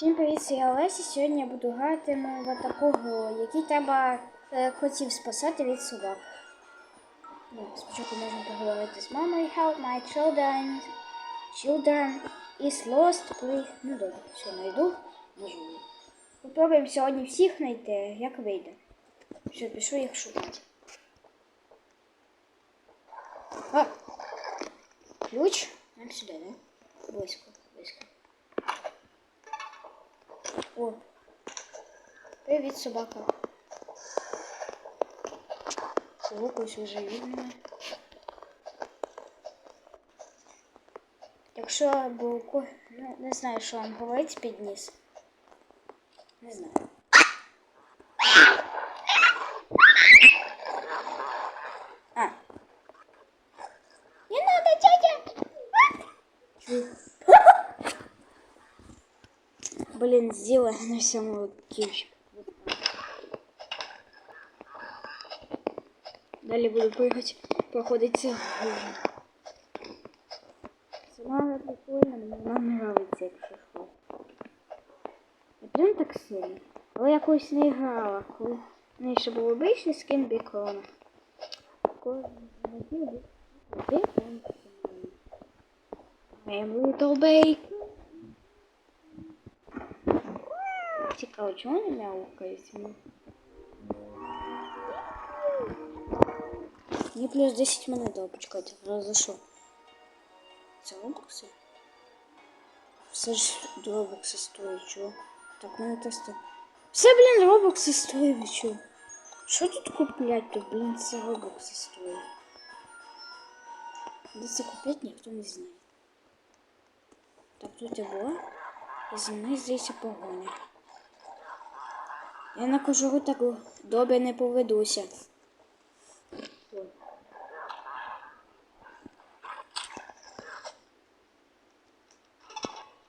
Всім привіт, це я Олеся. Сьогодні я буду грати в таку гру, якій треба е, котів спасати від собак. Ну, спочатку можна поговорити з мамою. Help my children. Children is lost. Please. Ну добре, все, знайду. Попробуємо сьогодні всіх знайти, як вийде. Все, пішу їх шукати. А! Ключ. Нам сюди, да? Близько, близько. О. Привіт, собака. Лукусь уже видно. Якщо булку, ну не знаю, що вам говорить підніс. Не знаю. А. Не надо, дядя! Блин, сделай на всем ключ. Далі буду прыгать, проходить. Сама прикольна, мені вона нравиться, якщо що. Не прям так сильно. Але я колись не грала, коли в неї ще був обичний скін бікона. Бікон. I am little bacon. Цікаво, чому не мяукається? Мені плюс 10 монет дав, почекайте, зараз за що? Це робокси? Все ж робокси стоїть, чого? Так, мене тести. Все, блін, робокси стоїть, ви чого? Що тут куплять? Тут, блін, це робокси стоїть. Де це куплять, ніхто не знає. Так, тут я була. І за мною здається погоня. Я на кожуру так добре не поведуся.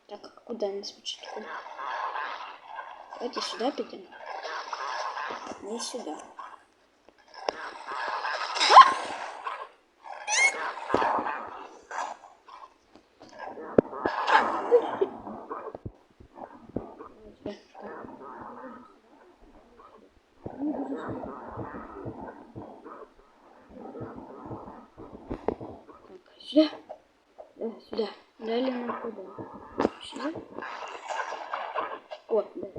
Так, куди не спочатку? Давайте сюди підемо. Не сюди. Так, сюда. Да, сюда. Далее нам куда? Сюда. Вот, да.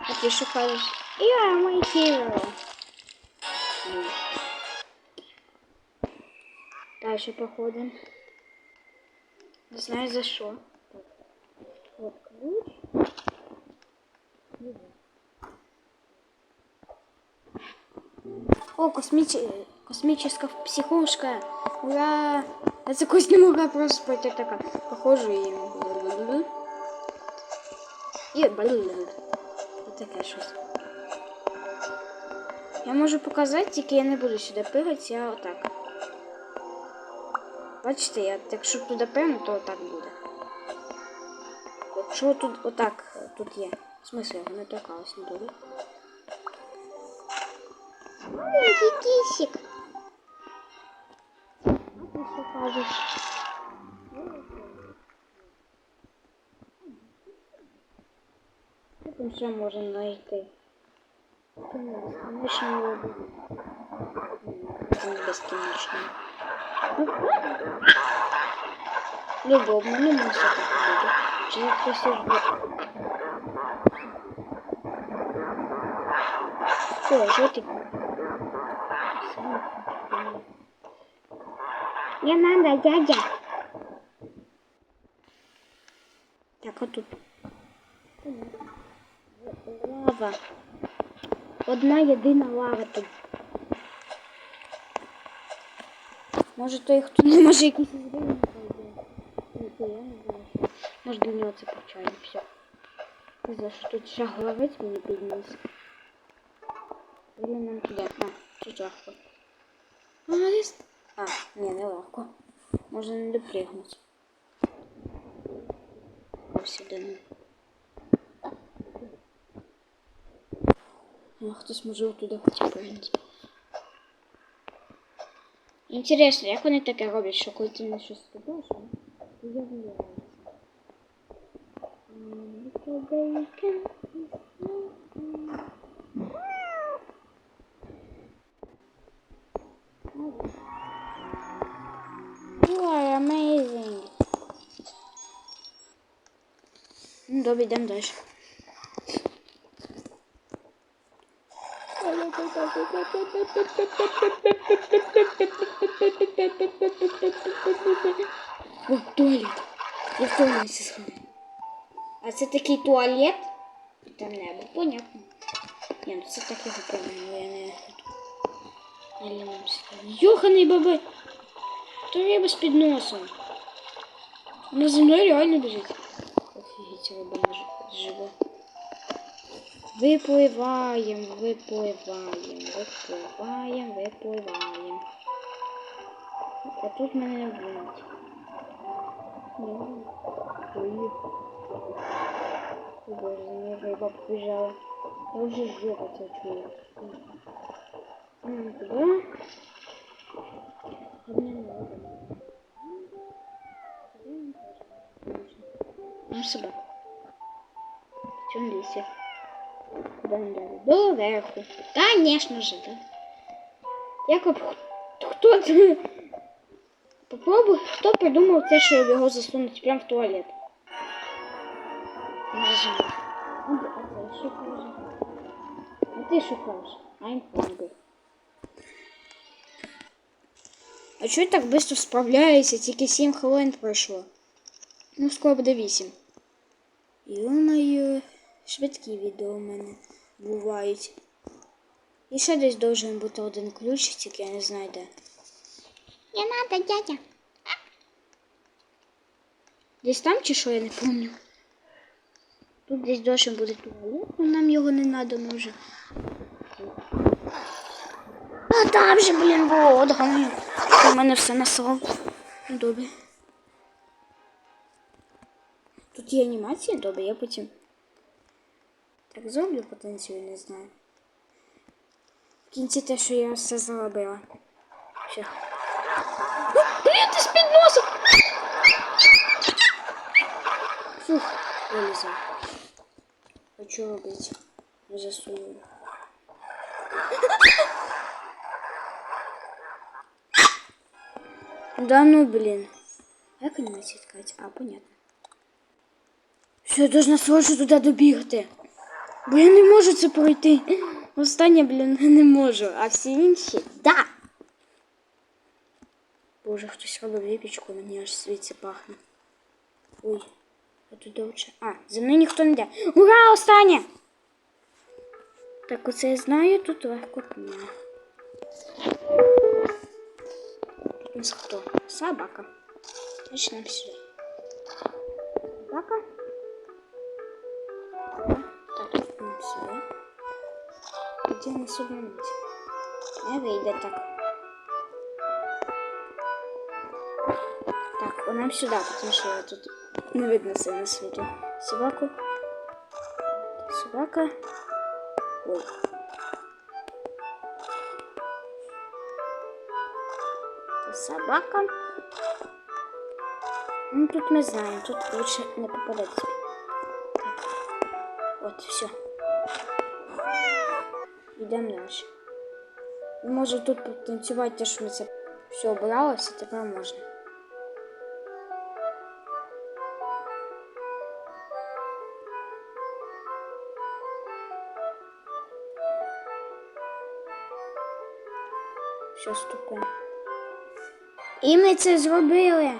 А ти що кажеш? You are my hero. Ну. Дальше походим. Не знаю за що. Так. Вот ключ. О, космич... космическая психушка. Ура! Я за не могла просто пройти така. Похожу і... І блин. Таке щось. Я можу показати, тільки я не буду сюди пигати, я отак. Бачите, я якщо туди певно, то отак буде. Якщо тут отак тут є. В смысле, я не торкалась, не дуже. Маленький кисик. А ти що кажеш? Там ще можна знайти? Безконечно. Безконечно. Любо, обманемо все так буде. Чи я хтось буде? О, що ти? Не надо, дядя. Так, отут. Лава. Одна єдина лава тут. Може той, хто не може якийсь із рівень пройде. Ну. Може для нього це почає. Все. Не знаю, що тут ще головець мені підніс. Или нам туди. А, тут легко. Молодець. А, ні, не легко. Можна не допригнути. Ось один. Ну, хтось може туди хоче пригнути. Інтересно, як вони таке роблять, що коли ти на щось скидаєш, воно з'являється. М, little bacon is nothing. You are amazing. Ну, добре, йдемо далі. О, туалет. Я в туалеті. А це такий туалет? Там небо, понятно. Ні, ну це так його поняла, я не не. Йоханий баби! То риба з під носом. На землі реально біжить. Офігеть, риба не ж- жива. Випливаємо, випливаємо, випливаємо, випливаємо. А тут мене не будуть. Ой. О боже, за мною риба побіжала. Я вже жопа це чую. М, Туди. Обняла. Ну, себе. В цьому лісі. Куди нам далі? До верху. Конечно же, да. Якоб хто це? Попробуй, хто придумав це, що його засунуть прямо в туалет. Ну, А що каже? А ти що кажеш? I'm hungry. А чого так швидко справляється? Тільки 7 хвилин пройшло. Ну, скоро буде 8. Йо-моє, швидкі відео у мене бувають. І ще десь должен бути один ключ, тільки я не знаю де. Не надо, дядя. Десь там чи що, я не пам'ятаю. Тут десь должен бути туалет, але нам його не надо, ми вже. А там же, блін, було одгоню. У мене все насрав. Ну, Добре. Тут є анімація, добре, я потім. Так зроблю потенцію, не знаю. В кінці те, що я все заробила. Все. Блін, ти з-під носа! Фух, вилізав. А що робити? Не засунули. Да ну, блин. Як анімація відкрити? А, понятно. Все, я должна срочно туди добігти. Бо я не можу це пройти. Останнє, блін, не можу. А всі інші, да. Боже, хтось робив випічку, мені аж звідси пахне. Ой, а тут довше. А, за мною ніхто не йде. Ура, останнє! Так, оце я знаю, тут легко ні. У хто? Собака. Значит, нам. Собака. Где нас обмануть? Не вийде так. Так, нам сюда, потому что я тут не видно все на світі. Собаку. Собака. Ой. Собака. Ну, тут мы знаем, тут лучше не попадать. Так. Вот, все. Йдемо далі. Може тут потанцювати, те, що ми це. Все, обралося, тепер можна. Все, стукає. І ми це зробили.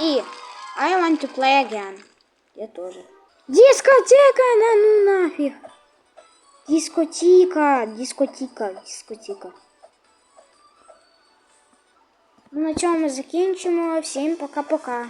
І I want to play again. Я тоже. Дискотека, на ну нафиг. Дискотека, дискотека, дискотека. Ну, на ми закінчимо. Всім пока-пока.